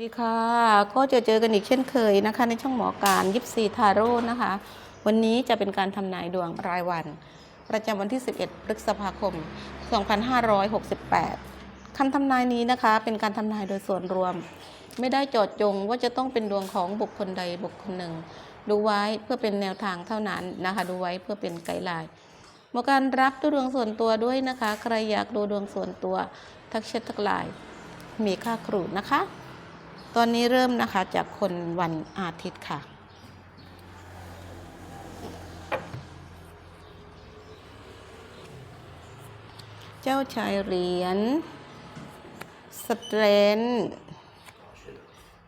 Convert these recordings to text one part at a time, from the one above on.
ดีค่ะ ก็จะเจอกันอีกเช่นเคยนะคะ ในช่องหมอการยิปซีทาโร่นะคะ วันนี้จะเป็นการทำนายดวงรายวัน ประจำวันที่ 11 พฤษภาคม 2568คำทำนายนี้นะคะ เป็นการทำนายโดยส่วนรวม ไม่ได้จอดจงว่าจะต้องเป็นดวงของบุคคลใดบุคคลหนึ่ง ดูไว้เพื่อเป็นแนวทางเท่านั้นนะคะ ดูไว้เพื่อเป็นไกด์ไลน์หมอการรับดูดวงส่วนตัวด้วยนะคะ ใครอยากดูดวงส่วนตัว ทักแชททักไลน์มีค่าครูนะคะ ตอนนี้เริ่มนะคะจากคนวันอาทิตย์ค่ะ เจ้าชายเหรียญสเตรน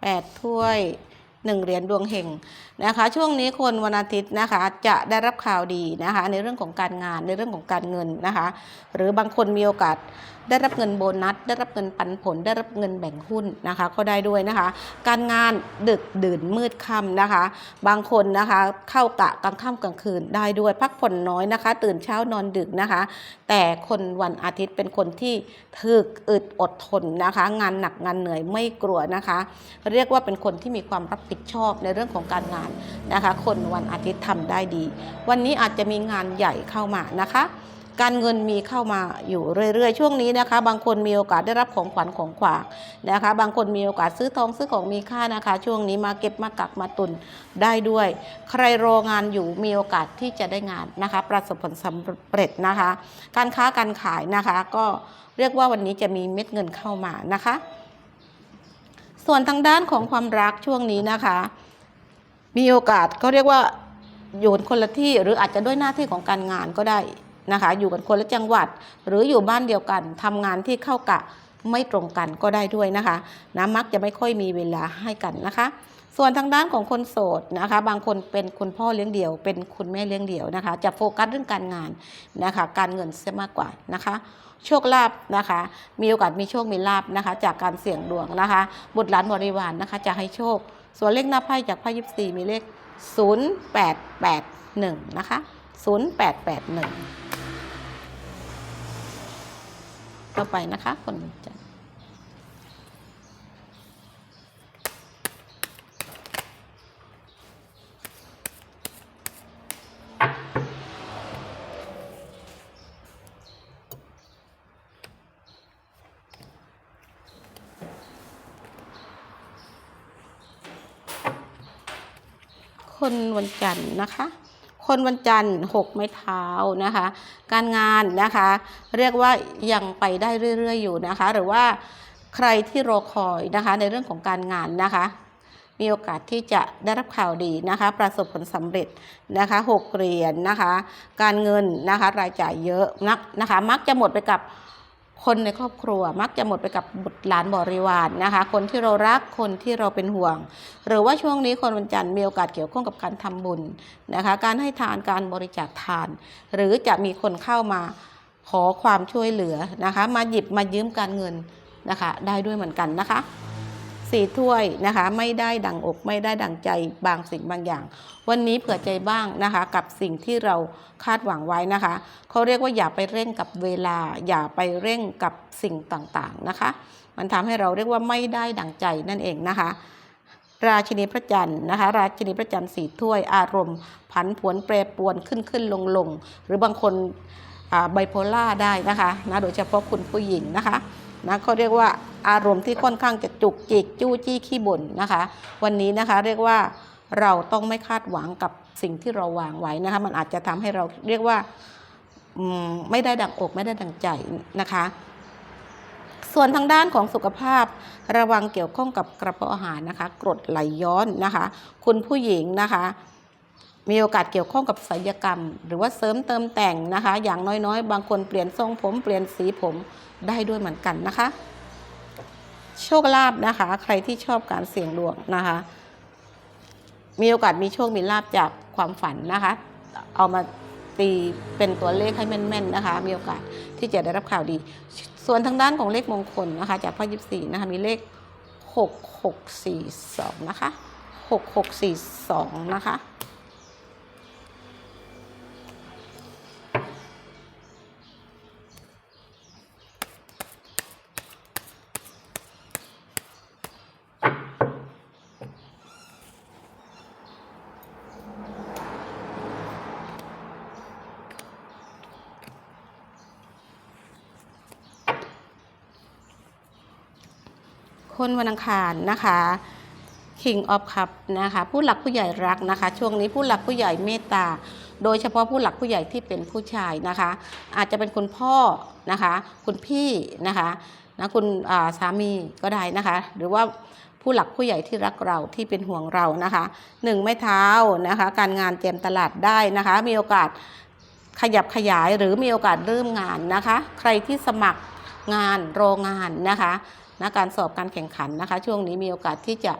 แปดถ้วยหนึ่งเหรียญดวงเห่งนะคะ ช่วงนี้คนวันอาทิตย์นะคะจะได้รับข่าวดีนะคะ ในเรื่องของการงานในเรื่องของการเงินนะคะ หรือบางคนมีโอกาสได้รับเงินโบนัส ได้รับเงินปันผล ได้รับเงินแบ่งหุ้นนะคะก็ได้ด้วยนะคะ การงานดึกดื่นมืดค่ำนะคะ บางคนนะคะเข้ากะกลางค่ำกลางคืนได้ด้วยพักผ่อนน้อยนะคะ ตื่นเช้านอนดึกนะคะ แต่คนวันอาทิตย์เป็นคนที่ถึกอึดอดทนนะคะ งานหนักงานเหนื่อยไม่กลัวนะคะ เรียกว่าเป็นคนที่มีความรับผิดชอบในเรื่องของการงานนะคะ คนวันอาทิตย์ทำได้ดี วันนี้อาจจะมีงานใหญ่เข้ามานะคะ การเงินมีเข้ามาอยู่เรื่อยๆ ช่วงนี้นะคะ บางคนมีโอกาสได้รับของขวัญของขวากนะคะ บางคนมีโอกาสซื้อทองซื้อของมีค่านะคะ ช่วงนี้มาเก็บมากักมาตุนได้ด้วย ใครรองานอยู่มีโอกาสที่จะได้งานนะคะ ประสบผลสำเร็จนะคะ การค้าการขายนะคะ ก็เรียกว่าวันนี้จะมีเม็ดเงินเข้ามานะคะ ส่วนทางด้านของความรักช่วงนี้นะคะ มีโอกาสก็เรียกว่าอยู่กันคนละที่หรืออาจจะด้วยหน้าที่ของการงานก็ได้นะคะ อยู่กันคนละจังหวัด หรืออยู่บ้านเดียวกันทำงานที่เข้ากะไม่ตรงกันก็ได้ด้วยนะคะนะมักจะไม่ค่อยมีเวลาให้กันนะคะ ส่วนทางด้านของคนโสดนะคะ บางคนเป็นคุณพ่อเลี้ยงเดี่ยว เป็นคุณแม่เลี้ยงเดี่ยวนะคะ จะโฟกัสเรื่องการงานนะคะ การเงินซะมากกว่านะคะโชคลาภนะคะ มีโอกาสมีโชคมีลาภนะคะ จากการเสี่ยงดวงนะคะ บุตรหลานบริวารนะคะ จะให้โชค ส่วนเลขหน้าไพ่จากไพ่ยิปซีมีเลข 0881 นะคะ 0881 ต่อไปนะคะคนจะ คนวันจันทร์นะคะ คนวันจันทร์หกไม้เท้านะคะ การงานนะคะ เรียกว่ายังไปได้เรื่อย ๆ อยู่นะคะ หรือว่าใครที่รอคอยนะคะในเรื่องของการงานนะคะ มีโอกาสที่จะได้รับข่าวดีนะคะ ประสบผลสำเร็จนะคะหกเหรียญนะคะ การเงินนะคะ รายจ่ายเยอะนักนะคะ มักจะหมดไปกับ คนในครอบครัวมักจะหมดไปกับบุตรหลานบริวารนะคะ คนที่เรารักคนที่เราเป็นห่วง หรือว่าช่วงนี้คนวันจันทร์มีโอกาสเกี่ยวข้องกับการทำบุญนะคะ การให้ทานการบริจาคทาน หรือจะมีคนเข้ามาขอความช่วยเหลือนะคะ มาหยิบมายืมการเงินนะคะ ได้ด้วยเหมือนกันนะคะ สี่ถ้วยนะคะ ไม่ได้ดังอกไม่ได้ดังใจบางสิ่งบางอย่าง วันนี้เผื่อใจบ้างนะคะ กับสิ่งที่เราคาดหวังไว้นะคะเขาเรียกว่าอย่าไปเร่งกับเวลา อย่าไปเร่งกับสิ่งต่างๆนะคะ มันทำให้เราเรียกว่าไม่ได้ดังใจนั่นเองนะคะราชินีพระจันทร์นะคะ ราชินีพระจันทร์สี่ถ้วยอารมณ์ ผันผวนแปรปวนขึ้นขึ้นลงลงหรือบางคนไบโพล่าได้นะคะนะโดยเฉพาะคุณผู้หญิงนะคะ นะเขาเรียกว่าอารมณ์ที่ค่อนข้างจะจุกจิกจู้จี้ขี้บ่นนะคะ วันนี้นะคะเรียกว่าเราต้องไม่คาดหวังกับสิ่งที่เราวางไว้นะคะ มันอาจจะทำให้เราเรียกว่าไม่ได้ดังอกไม่ได้ดังใจนะคะ ส่วนทางด้านของสุขภาพ ระวังเกี่ยวข้องกับกระเพาะอาหารนะคะ กรดไหลย้อนนะคะ คุณผู้หญิงนะคะ มีโอกาสเกี่ยวข้องกับศัลยกรรม หรือว่าเสริมเติมแต่งนะคะ อย่างน้อยๆ บางคนเปลี่ยนทรงผมเปลี่ยนสีผมได้ด้วยเหมือนกันนะคะ โชคลาภนะคะ ใครที่ชอบการเสี่ยงดวงนะคะ มีโอกาสมีโชคมีลาภจากความฝันนะคะ เอามาตีเป็นตัวเลขให้แม่นๆนะคะ มีโอกาสที่จะได้รับข่าวดี ส่วนทางด้านของเลขมงคลนะคะ จากพ่อยิบสี่นะคะ มีเลขหกหกสี่สองนะคะหกหกสี่สองนะคะ คนวันอังคารนะคะ King of Cup นะคะ ผู้หลักผู้ใหญ่รักนะคะ ช่วงนี้ผู้หลักผู้ใหญ่เมตตา โดยเฉพาะผู้หลักผู้ใหญ่ที่เป็นผู้ชายนะคะ อาจจะเป็นคุณพ่อนะคะ คุณพี่นะคะนะคุณาสามีก็ได้นะคะ หรือว่าผู้หลักผู้ใหญ่ที่รักเราที่เป็นห่วงเรานะคะหนึ่งไม้เท้านะคะ การงานเตรียมตลาดได้นะคะ มีโอกาสขยับขยายหรือมีโอกาสเริ่มงานนะคะ ใครที่สมัครงานโรงงานนะคะ นะการสอบการแข่งขันนะคะ ช่วงนี้มีโอกาสที่จะ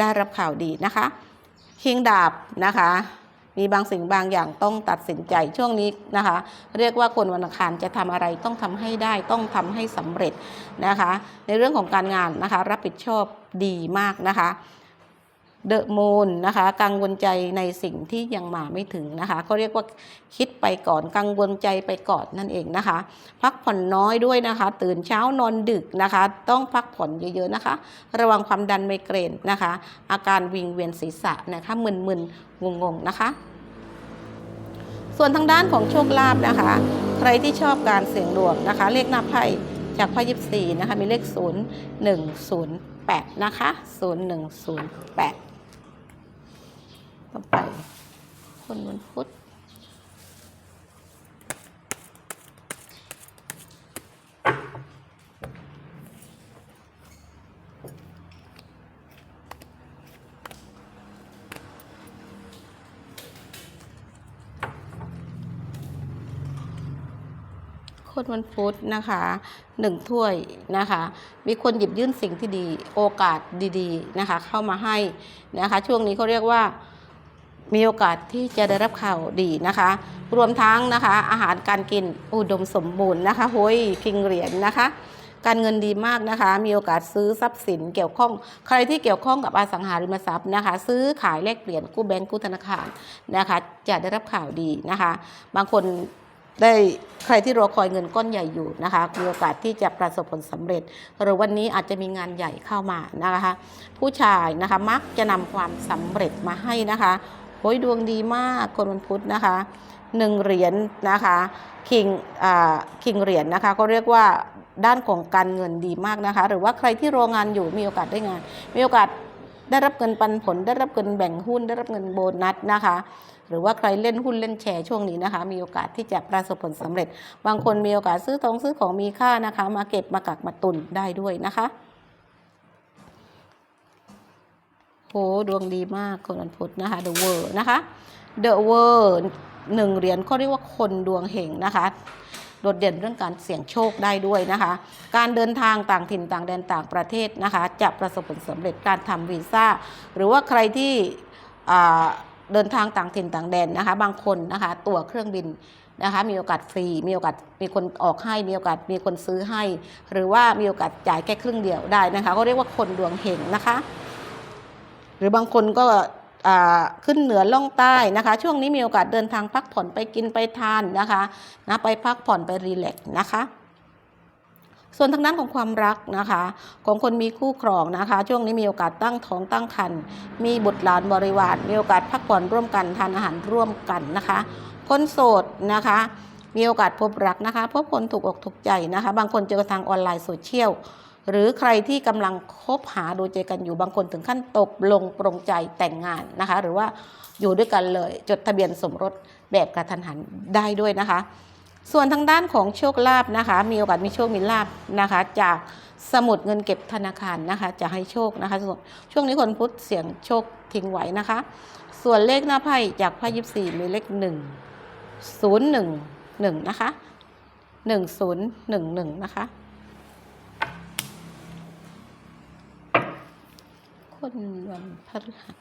ได้รับข่าวดีนะคะคิงดาบนะคะมีบางสิ่งบางอย่างต้องตัดสินใจช่วงนี้นะคะ เรียกว่าคนวันอังคารจะทำอะไรต้องทำให้ได้ต้องทำให้สำเร็จนะคะ ในเรื่องของการงานนะคะ รับผิดชอบดีมากนะคะ เดอะมูนนะคะกังวลใจในสิ่งที่ยังมาไม่ถึงนะคะเขาเรียกว่าคิดไปก่อนกังวลใจไปก่อนนั่นเองนะคะ พักผ่อนน้อยด้วยนะคะ ตื่นเช้านอนดึกนะคะ ต้องพักผ่อนเยอะๆนะคะ ระวังความดันไมเกรนนะคะ อาการวิงเวียนศีรษะนะคะมึนๆงงๆนะคะ ส่วนทางด้านของโชคลาภนะคะ ใครที่ชอบการเสี่ยงดวงนะคะ เลขหน้าไพ่จากไพ่ยิบสี่นะคะมีเลข 0 1 0 8 นะคะ 0 1 0 8 ต่อไป คนวันพุธคนวันพุธนะคะหนึ่งถ้วยนะคะ มีคนหยิบยื่นสิ่งที่ดี โอกาสดีๆนะคะ เข้ามาให้นะคะ ช่วงนี้เขาเรียกว่า มีโอกาสที่จะได้รับข่าวดีนะคะ รวมทั้งนะคะ อาหารการกินอุดมสมบูรณ์นะคะโห้ยคิงเหรียญนะคะการเงินดีมากนะคะ มีโอกาสซื้อทรัพย์สินเกี่ยวข้อง ใครที่เกี่ยวข้องกับอสังหาริมทรัพย์นะคะ ซื้อขายแลกเปลี่ยนกู้แบงก์กู้ธนาคารนะคะ จะได้รับข่าวดีนะคะ บางคนได้ใครที่รอคอยเงินก้อนใหญ่อยู่นะคะมีโอกาสที่จะประสบผลสำเร็จ หรือวันนี้อาจจะมีงานใหญ่เข้ามานะคะ ผู้ชายนะคะมักจะนำความสำเร็จมาให้นะคะ โอ้ยดวงดีมากคนวันพุธนะคะหนึ่งเหรียญนะคะคิงอ่าคิงเหรียญนะคะก็เรียกว่าด้านของการเงินดีมากนะคะ หรือว่าใครที่รองานอยู่มีโอกาสได้งาน มีโอกาสได้รับเงินปันผล ได้รับเงินแบ่งหุ้น ได้รับเงินโบนัสนะคะ หรือว่าใครเล่นหุ้นเล่นแชร์ช่วงนี้นะคะ มีโอกาสที่จะประสบผลสำเร็จ บางคนมีโอกาสซื้อทองซื้อของมีค่านะคะ มาเก็บมากักมาตุนได้ด้วยนะคะ โหดวงดีมากคนวันพุธนะคะ The World นะคะ The World หนึ่งเหรียญเขาเรียกว่าคนดวงเฮงนะคะโดดเด่นเรื่องการเสี่ยงโชคได้ด้วยนะคะ การเดินทางต่างถิ่นต่างแดนต่างประเทศนะคะ จะประสบผลสำเร็จการทำวีซ่า หรือว่าใครที่เดินทางต่างถิ่นต่างแดนนะคะ บางคนนะคะตั๋วเครื่องบินนะคะมีโอกาสฟรี มีโอกาสมีคนออกให้มีโอกาสมีคนซื้อให้ หรือว่ามีโอกาสจ่ายแค่ครึ่งเดียวได้นะคะเขาเรียกว่าคนดวงเฮงนะคะ หรือบางคนก็ขึ้นเหนือล่องใต้นะคะ ช่วงนี้มีโอกาสเดินทางพักผ่อนไปกินไปทานนะคะนะไปพักผ่อนไปรีแลกซ์นะคะส่วนทางด้านของความรักนะคะ ของคนมีคู่ครองนะคะ ช่วงนี้มีโอกาสตั้งท้องตั้งครรภ์มีบุตรหลานบริวารมีโอกาสพักผ่อนร่วมกันทานอาหารร่วมกันนะคะ คนโสดนะคะ มีโอกาสพบรักนะคะ พบคนถูกอกถูกใจนะคะ บางคนเจอทางออนไลน์โซเชียล หรือใครที่กำลังคบหาดูใจกันอยู่บางคนถึงขั้นตกลงปรงใจแต่งงานนะคะ หรือว่าอยู่ด้วยกันเลย จดทะเบียนสมรสแบบกระทันหันได้ด้วยนะคะ ส่วนทางด้านของโชคลาภนะคะ มีโอกาสมีโชคมีลาภนะคะ จากสมุดเงินเก็บธนาคารนะคะ จะให้โชคนะคะส่วนช่วงนี้คนพุทธเสียงโชคทิ้งไว้นะคะ ส่วนเลขหน้าไพ่จากไพ่ยิบสี่มีเลขหนึ่งศูนย์หนึ่งหนึ่งนะคะหนึ่งศูนย์หนึ่งหนึ่งนะคะ คนวันพฤหัส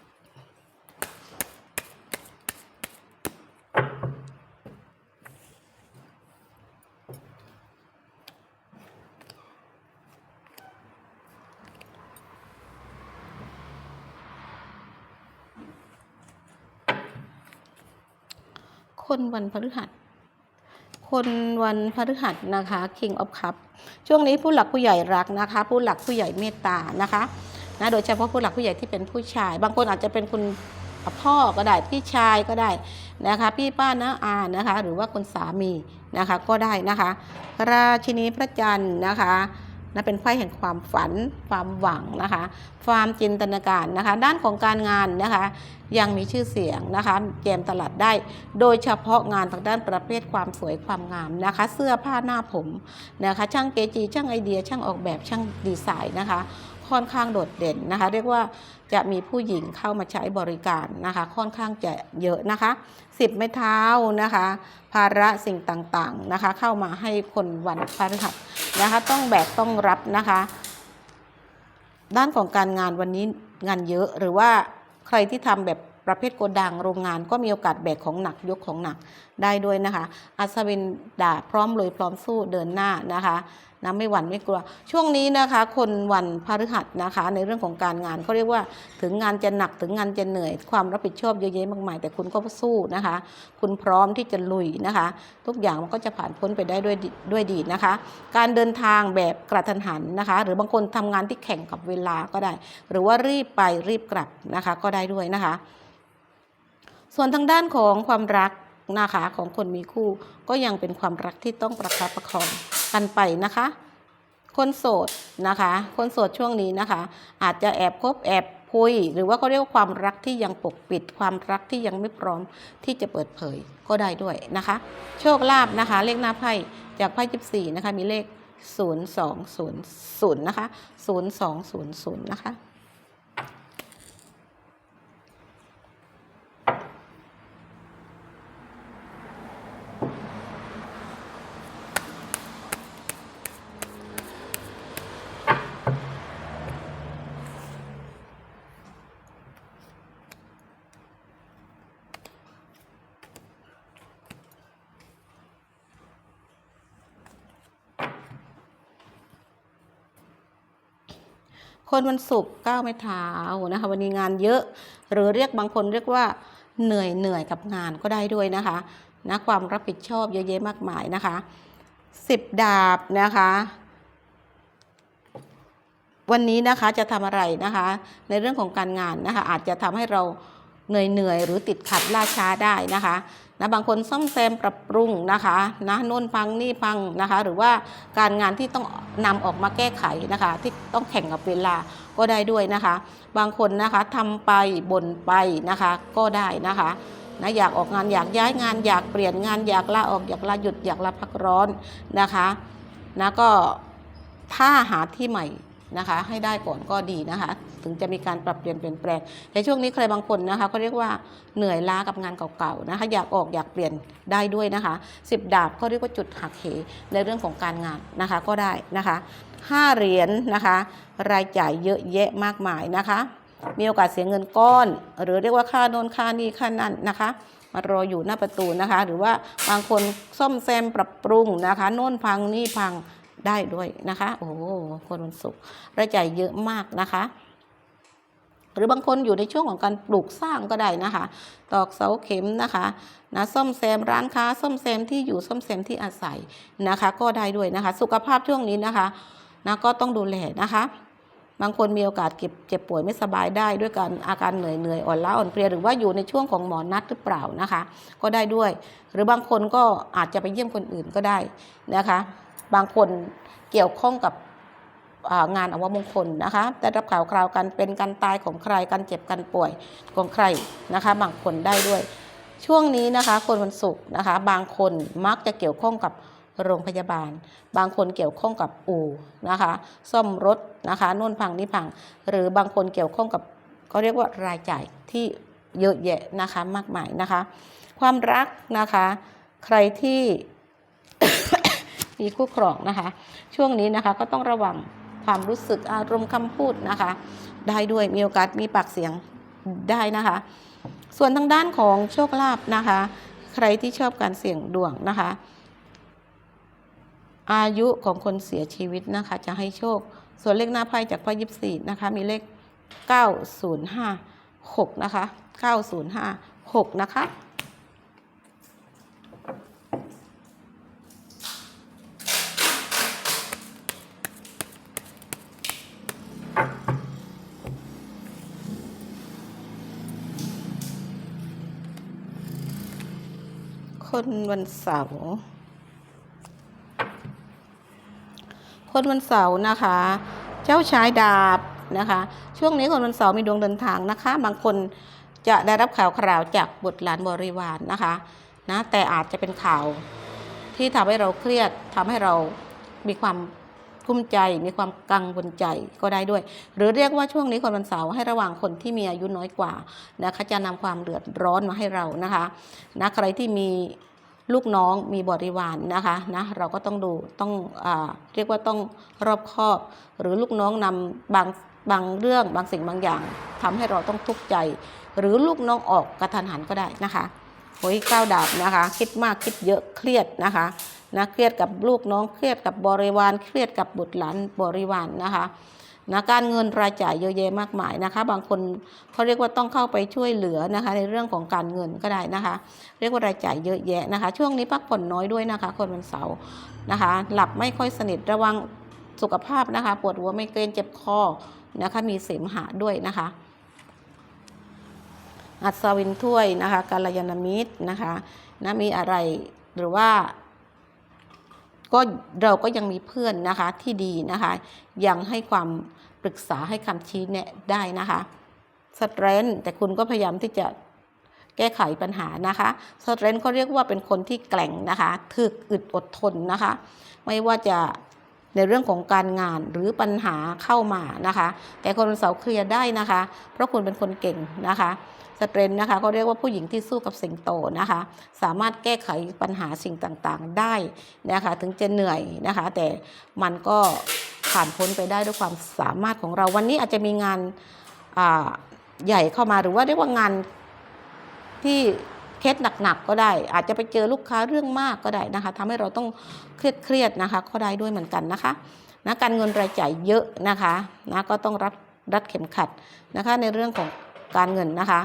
คนวันพฤหัส คนวันพฤหัสนะคะ King of Cup ช่วงนี้ผู้หลักผู้ใหญ่รักนะคะ ผู้หลักผู้ใหญ่เมตตานะคะ นะโดยเฉพาะผู้หลักผู้ใหญ่ที่เป็นผู้ชาย บางคนอาจจะเป็นคุณพ่อก็ได้พี่ชายก็ได้นะคะ พี่ป้าน้าอานะคะ หรือว่าคุณสามีนะคะก็ได้นะคะ ราชินีพระจันทร์นะคะนะเป็นไพ่แห่งความฝัน ความหวังนะคะ ความจินตนาการนะคะ ด้านของการงานนะคะ ยังมีชื่อเสียงนะคะเกมตลาดได้ โดยเฉพาะงานทางด้านประเภทความสวยความงามนะคะ เสื้อผ้าหน้าผมนะคะ ช่างเกจิช่างไอเดีย ช่างออกแบบช่างดีไซน์นะคะ ค่อนข้างโดดเด่นนะคะ เรียกว่าจะมีผู้หญิงเข้ามาใช้บริการนะคะ ค่อนข้างจะเยอะนะคะสิบไม้เท้านะคะ ภาระสิ่งต่างๆนะคะ เข้ามาให้คนวันพฤหัสนะคะ ต้องแบกต้องรับนะคะ ด้านของการงานวันนี้งานเยอะหรือว่าใครที่ทำแบบประเภทโกดังโรงงานก็มีโอกาสแบกของหนักยกของหนักได้ด้วยนะคะ อัศวินดาพร้อมเลยพร้อมสู้เดินหน้านะคะ นะไม่หวั่นไม่กลัว ช่วงนี้นะคะ คนวันพฤหัสนะคะ ในเรื่องของการงานเขาเรียกว่าถึงงานจะหนักถึงงานจะเหนื่อย ความรับผิดชอบเยอะแยะมากมาย แต่คุณก็สู้นะคะ คุณพร้อมที่จะลุยนะคะ ทุกอย่างมันก็จะผ่านพ้นไปได้ด้วยดีด้วยดีนะคะ การเดินทางแบบกระทันหันนะคะ หรือบางคนทำงานที่แข่งกับเวลาก็ได้ หรือว่ารีบไปรีบกลับนะคะ ก็ได้ด้วยนะคะ ส่วนทางด้านของความรักนะคะของคนมีคู่ก็ยังเป็นความรักที่ต้องประคับประคอง กันไปนะคะ คนโสดนะคะ คนโสดช่วงนี้นะคะ อาจจะแอบคบแอบคุย หรือว่าเขาเรียกว่าความรักที่ยังปกปิด ความรักที่ยังไม่พร้อมที่จะเปิดเผยก็ได้ด้วยนะคะ โชคลาภนะคะ เลขหน้าไพ่จากไพ่ยิบสี่นะคะมีเลข 0200 นะคะ 0200 นะคะ คนวันศุกร์ก้าวไม่เท้านะคะ วันนี้งานเยอะ หรือเรียกบางคนเรียกว่าเหนื่อยเหนื่อยกับงานก็ได้ด้วยนะคะนะความรับผิดชอบเยอะแยะมากมายนะคะสิบดาบนะคะวันนี้นะคะจะทำอะไรนะคะ ในเรื่องของการงานนะคะ อาจจะทำให้เราเหนื่อยเหนื่อยหรือติดขัดล่าช้าได้นะคะ นะบางคนซ่อมแซมปรับปรุงนะคะนะน่นพังนี่พังนะคะ หรือว่าการงานที่ต้องนำออกมาแก้ไขนะคะ ที่ต้องแข่งกับเวลาก็ได้ด้วยนะคะ บางคนนะคะทำไปบ่นไปนะคะก็ได้นะคะนะอยากออกงานอยากย้ายงานอยากเปลี่ยนงานอยากลาออกอยากลาหยุดอยากลาพักร้อนนะคะนะก็ถ้าหาที่ใหม่ นะคะ ให้ได้ก่อนก็ดีนะคะ ถึงจะมีการปรับเปลี่ยนเปลี่ยนแปลงในช่วงนี้ใครบางคนนะคะก็เรียกว่าเหนื่อยล้ากับงานเก่าๆนะคะ อยากออกอยากเปลี่ยนได้ด้วยนะคะสิบดาบเขาเรียกว่าจุดหักเหในเรื่องของการงานนะคะก็ได้นะคะห้าเหรียญนะคะ รายจ่ายเยอะแยะมากมายนะคะ มีโอกาสเสียเงินก้อน หรือเรียกว่าค่าโน่นค่านี่ค่านั่นนะคะมารออยู่หน้าประตูนะคะ หรือว่าบางคนซ่อมแซมปรับปรุงนะคะโน่นพังนี่พัง ได้ด้วยนะคะ โอ้โหคนวันศุกร์รายจ่ายเยอะมากนะคะ หรือบางคนอยู่ในช่วงของการปลูกสร้างก็ได้นะคะ ตอกเสาเข็มนะคะนะซ่อมแซมร้านค้าซ่อมแซมที่อยู่ซ่อมแซมที่อาศัยนะคะ ก็ได้ด้วยนะคะ สุขภาพช่วงนี้นะคะนะก็ต้องดูแลนะคะบางคนมีโอกาสเก็บเจ็บป่วยไม่สบายได้ด้วยการอาการเหนื่อยเหนื่อยอ่อนล้าอ่อนเพลียหรือว่าอยู่ในช่วงของหมอนัดหรือเปล่านะคะ ก็ได้ด้วย หรือบางคนก็อาจจะไปเยี่ยมคนอื่นก็ได้นะคะ บางคนเกี่ยวข้องกับงานอวมงคลนะคะได้รับข่าวคราวการเป็นการตายของใครการเจ็บการป่วยของใครนะคะบางคนได้ด้วย ช่วงนี้นะคะ คนวันศุกร์นะคะ บางคนมักจะเกี่ยวข้องกับโรงพยาบาล บางคนเกี่ยวข้องกับอู่นะคะ ซ่อมรถนะคะนู่นพังนี่พัง หรือบางคนเกี่ยวข้องกับก็เรียกว่ารายจ่ายที่เยอะแยะนะคะมากมายนะคะ ความรักนะคะ ใครที่ มีคู่ครองนะคะ ช่วงนี้นะคะก็ต้องระวังความรู้สึกอารมณ์คำพูดนะคะ ได้ด้วยมีโอกาสมีปากเสียงได้นะคะ ส่วนทางด้านของโชคลาภนะคะ ใครที่ชอบการเสี่ยงดวงนะคะ อายุของคนเสียชีวิตนะคะ จะให้โชค ส่วนเลขหน้าไพ่จากไพ่ยิบสี่นะคะ มีเลข 9056 นะคะ 9056 นะคะ คนวันเสาร์ คนวันเสาร์นะคะ เจ้าชายดาบนะคะ ช่วงนี้คนวันเสาร์มีดวงเดินทางนะคะ บางคนจะได้รับข่าวคราวจากบุตรหลานบริวารนนะคะนะแต่อาจจะเป็นข่าวที่ทำให้เราเครียดทำให้เรามีความ กุ้มใจ มีความกังวลใจก็ได้ด้วย หรือเรียกว่าช่วงนี้คนวันเสาร์ให้ระวังคนที่มีอายุน้อยกว่านะคะจะนำความเดือดร้อนมาให้เรานะคะนะใครที่มีลูกน้องมีบริวารนนะคะนะเราก็ต้องดูต้องอเรียกว่าต้องรอบคอบ หรือลูกน้องนำบางบางเรื่องบางสิ่งบางอย่างทำให้เราต้องทุกข์ใจ หรือลูกน้องออกกระทันหันก็ได้นะคะโอ้ยก้าวดาบนะคะ คิดมากคิดเยอะเครียดนะคะ นะเครียดกับลูกน้องเครียดกับบริวารเครียดกับบุตรหลานบริวารนะคะนะการเงินรายจ่ายเยอะแยะมากมายนะคะ บางคนเขาเรียกว่าต้องเข้าไปช่วยเหลือนะคะ ในเรื่องของการเงินก็ได้นะคะ เรียกว่ารายจ่ายเยอะแยะนะคะ ช่วงนี้พักผ่อนน้อยด้วยนะคะ คนวันเสาร์นะคะ หลับไม่ค่อยสนิทระวังสุขภาพนะคะ ปวดหัวไม่เกรนเจ็บคอนะคะมีเสมหะด้วยนะคะ อัศวินถ้วยนะคะกาลยานมิตรนะคะนะมีอะไรหรือว่า ก็เราก็ยังมีเพื่อนนะคะที่ดีนะคะ ยังให้ความปรึกษาให้คำชี้แนะได้นะคะสเตรนแต่คุณก็พยายามที่จะแก้ไขปัญหานะคะสเตรนเขาเรียกว่าเป็นคนที่แกร่งนะคะ ถึกอึดอดทนนะคะ ไม่ว่าจะ ในเรื่องของการงานหรือปัญหาเข้ามานะคะ แต่คนเสาเคลียร์ได้นะคะ เพราะคุณเป็นคนเก่งนะคะสเตรนนะคะเขาเรียกว่าผู้หญิงที่สู้กับสิงโตนะคะ สามารถแก้ไขปัญหาสิ่งต่างๆได้นะคะถึงจะเหนื่อยนะคะ แต่มันก็ผ่านพ้นไปได้ด้วยความสามารถของเราวันนี้อาจจะมีงานใหญ่เข้ามาหรือว่าเรียกว่างานที่ เคสหนักๆก็ได้ อาจจะไปเจอลูกค้าเรื่องมากก็ได้นะคะทำให้เราต้องเครียดๆนะคะก็ได้ด้วยเหมือนกันนะคะนะการเงินรายจ่ายเยอะนะคะนะก็ต้องรับรัดเข็มขัดนะคะในเรื่องของการเงินนะคะ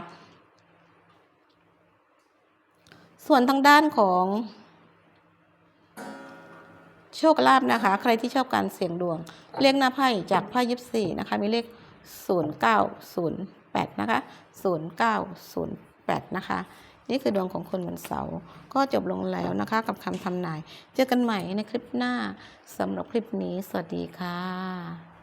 ส่วนทางด้านของโชคลาภนะคะ ใครที่ชอบการเสี่ยงดวง เลขหน้าไพ่จากไพ่ยิปซีนะคะ มีเลข 0908 นะคะ 0908 นะคะ นี่คือดวงของคนวันเสาร์ก็จบลงแล้วนะคะกับคำทำนาย เจอกันใหม่ในคลิปหน้าสำหรับคลิปนี้ สวัสดีค่ะ